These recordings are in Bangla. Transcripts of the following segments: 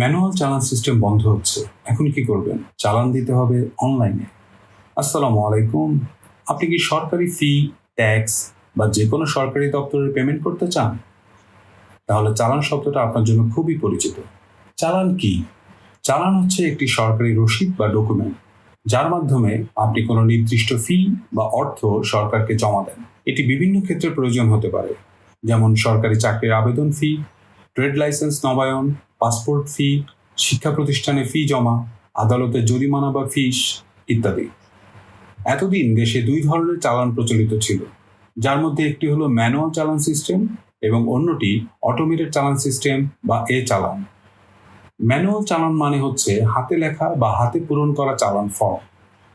ম্যানুয়াল চালান সিস্টেম বন্ধ হচ্ছে। এখন কি করবেন? চালান দিতে হবে অনলাইনে। আসসালামু আলাইকুম। আপনি কি সরকারি ফি, ট্যাক্স বা যে কোনো সরকারি দপ্তরের পেমেন্ট করতে চান? তাহলে চালান শব্দটা আপনার জন্য খুবই পরিচিত। চালান কি? চালান হচ্ছে একটি সরকারি রসিদ বা ডকুমেন্ট, যার মাধ্যমে আপনি কোনো নির্দিষ্ট ফি বা অর্থ সরকারকে জমা দেন। এটি বিভিন্ন ক্ষেত্রে প্রয়োজন হতে পারে, যেমন সরকারি চাকরির আবেদন ফি ট্রেড লাইসেন্স নবায়ন, পাসপোর্ট ফি, শিক্ষা প্রতিষ্ঠানে ফি জমা, আদালতে জরিমানা বা ফিস ইত্যাদি। এতদিন দেশে দুই ধরনের চালান প্রচলিত ছিল। যার মধ্যে একটি হলো ম্যানুয়াল চালান সিস্টেম এবং অন্যটি অটোমেটেড চালান সিস্টেম বা এ চালান। ম্যানুয়াল চালান মানে হচ্ছে হাতে লেখা বা হাতে পূরণ করা চালান ফর্ম,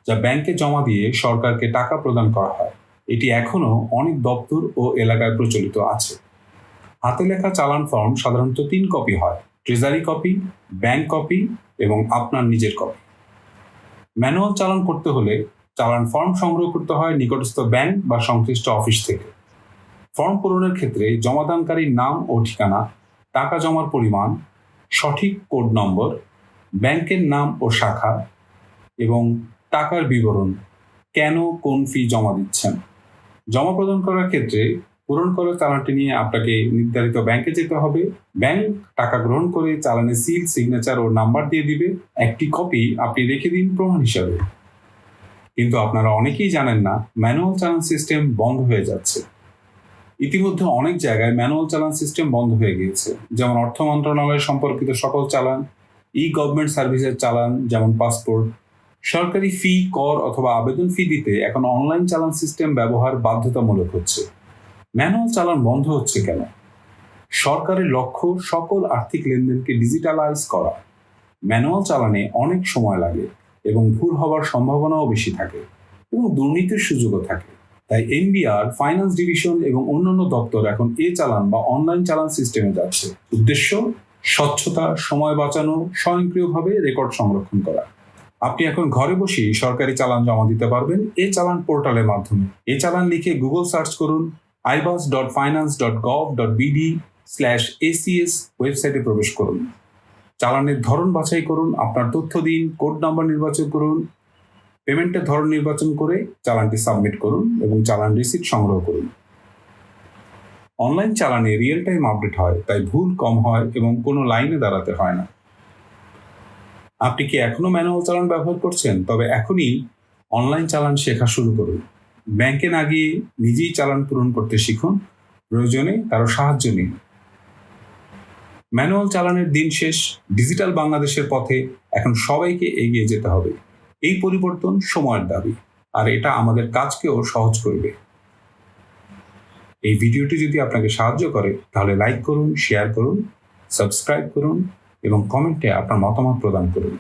যা ব্যাংকে জমা দিয়ে সরকারকে টাকা প্রদান করা হয়। এটি এখনও অনেক দপ্তর ও এলাকায় প্রচলিত আছে। হাতে লেখা চালান ফর্ম সাধারণত তিন কপি হয় ট্রেজারি কপি ব্যাংক কপি এবং আপনার নিজের কপি ম্যানুয়াল চালান করতে হলে চালান ফর্ম সংগ্রহ করতে হয় নিকটস্থ ব্যাংক বা সংশ্লিষ্ট অফিস থেকে। ফর্ম পূরণের ক্ষেত্রে জমাদানকারীর নাম ও ঠিকানা, টাকা জমার পরিমাণ, সঠিক কোড নম্বর ব্যাংকের নাম ও শাখা এবং টাকার বিবরণ, কেন কোন ফি জমা দিচ্ছেন। জমা প্রদান করার ক্ষেত্রে পূরণ করা চালানটি নিয়ে আপনাকে নির্ধারিত ব্যাংকে যেতে হবে। ব্যাংক টাকা গ্রহণ করে চালানের সিল সিগনেচার ও নাম্বার দিয়ে দিবে। একটি কপি আপনি রেখে দিন প্রমাণ হিসাবে। কিন্তু আপনারা অনেকেই জানেন না ম্যানুয়াল চালান সিস্টেম বন্ধ হয়ে যাচ্ছে। ইতিমধ্যে অনেক জায়গায় ম্যানুয়াল চালান সিস্টেম বন্ধ হয়ে গিয়েছে। যেমন অর্থ মন্ত্রণালয় সম্পর্কিত সকল চালান ই গভর্নমেন্ট সার্ভিসের চালান, যেমন পাসপোর্ট সরকারি ফি কর অথবা আবেদন ফি দিতে এখন অনলাইন চালান সিস্টেম ব্যবহার বাধ্যতামূলক হচ্ছে। ম্যানুয়াল চালান বন্ধ হচ্ছে কেন? সরকারের লক্ষ্য সকল আর্থিক লেনদেনকে ডিজিটালাইজ করা। ম্যানুয়াল চালানে অনেক সময় লাগে এবং ভুল হওয়ার সম্ভাবনাও বেশি থাকে এবং দুর্নীতির সুযোগও থাকে। তাই এনবিআর, ফাইন্যান্স ডিভিশন এবং অন্যান্য দপ্তর এখন এ চালান বা অনলাইন চালান সিস্টেমে যাচ্ছে। উদ্দেশ্য, স্বচ্ছতা, সময় বাঁচানো, স্বয়ংক্রিয়ভাবে রেকর্ড সংরক্ষণ করা। আপনি এখন ঘরে বসেই সরকারি চালান জমা দিতে পারবেন এ চালান পোর্টালের মাধ্যমে। এ চালান লিখে গুগল সার্চ করুন বিডি স্ল্যাশ এসিএস ওয়েবসাইটে প্রবেশ করুন। চালানের ধরন বাছাই করুন, আপনার তথ্য দিন কোড নাম্বার নির্বাচন করুন পেমেন্টের ধরন নির্বাচন করে চালানটি সাবমিট করুন এবং চালান রিসিপ্ট সংগ্রহ করুন। অনলাইন চালানে রিয়েল টাইম আপডেট হয়, তাই ভুল কম হয় এবং কোনো লাইনে দাঁড়াতে হয় না। আপনি কি এখনও ম্যানুয়াল চালান ব্যবহার করছেন? তবে এখনই অনলাইন চালান শেখা শুরু করুন। ব্যাংকে না গিয়ে নিজেই চালান পূরণ করতে শিখুন। প্রয়োজনে কারও সাহায্য নিন। ম্যানুয়াল চালানের দিন শেষ, ডিজিটাল বাংলাদেশের পথে এখন সবাইকে এগিয়ে যেতে হবে। এই পরিবর্তন সময়ের দাবি, আর এটা আমাদের কাজকেও সহজ করবে। এই ভিডিওটি যদি আপনাকে সাহায্য করে, তাহলে লাইক করুন, শেয়ার করুন, সাবস্ক্রাইব করুন এবং কমেন্টে আপনার মতামত প্রদান করুন।